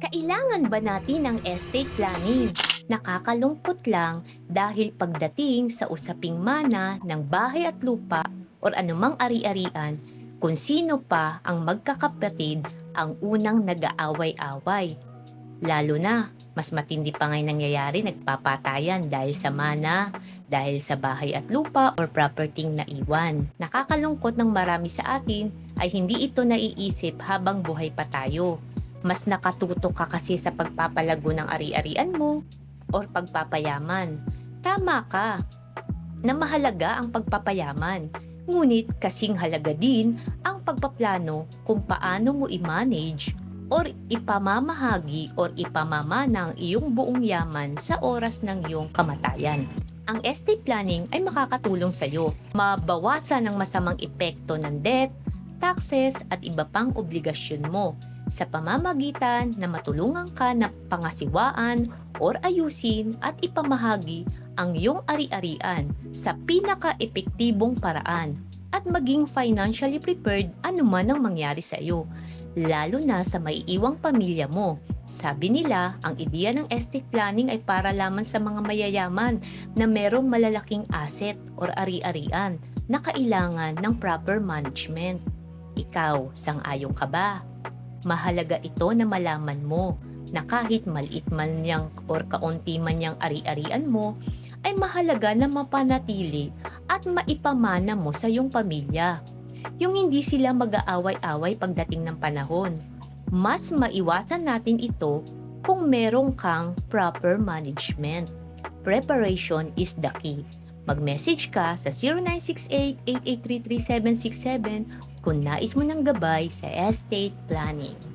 Kailangan ba natin ng estate planning? Nakakalungkot lang dahil pagdating sa usaping mana ng bahay at lupa or anumang ari-arian, kung sino pa ang magkakapatid ang unang nag-aaway-away. Lalo na, mas matindi pa ngayon nangyayari nagpapatayan dahil sa mana, dahil sa bahay at lupa or property na iwan. Nakakalungkot ng marami sa atin ay hindi ito naiisip habang buhay pa tayo mas nakatutok ka kasi sa pagpapalago ng ari-arian mo or pagpapayaman. Tama ka na mahalaga ang pagpapayaman. Ngunit kasing halaga din ang pagpaplano kung paano mo i-manage or ipamamahagi or ipamamana ang iyong buong yaman sa oras ng iyong kamatayan. Ang estate planning ay makakatulong sa iyo mabawasan ang masamang epekto ng debt, taxes at iba pang obligasyon mo sa pamamagitan na matulungan ka na pangasiwaan or ayusin at ipamahagi ang iyong ari-arian sa pinaka-epektibong paraan at maging financially prepared anuman ang mangyari sa iyo, lalo na sa maiiwang pamilya mo. Sabi nila, ang ideya ng estate planning ay para lamang sa mga mayayaman na merong malalaking asset or ari-arian na kailangan ng proper management. Ikaw, sang-ayon ka ba? Mahalaga ito na malaman mo na kahit maliit man niyang or kaunti man niyang ari-arian mo, ay mahalaga na mapanatili at maipamana mo sa iyong pamilya. Yung hindi sila mag-aaway-away pagdating ng panahon. Mas maiwasan natin ito kung merong kang proper management. Preparation is the key. Mag-message ka sa 0968-8833-767 kung nais mo ng gabay sa estate planning.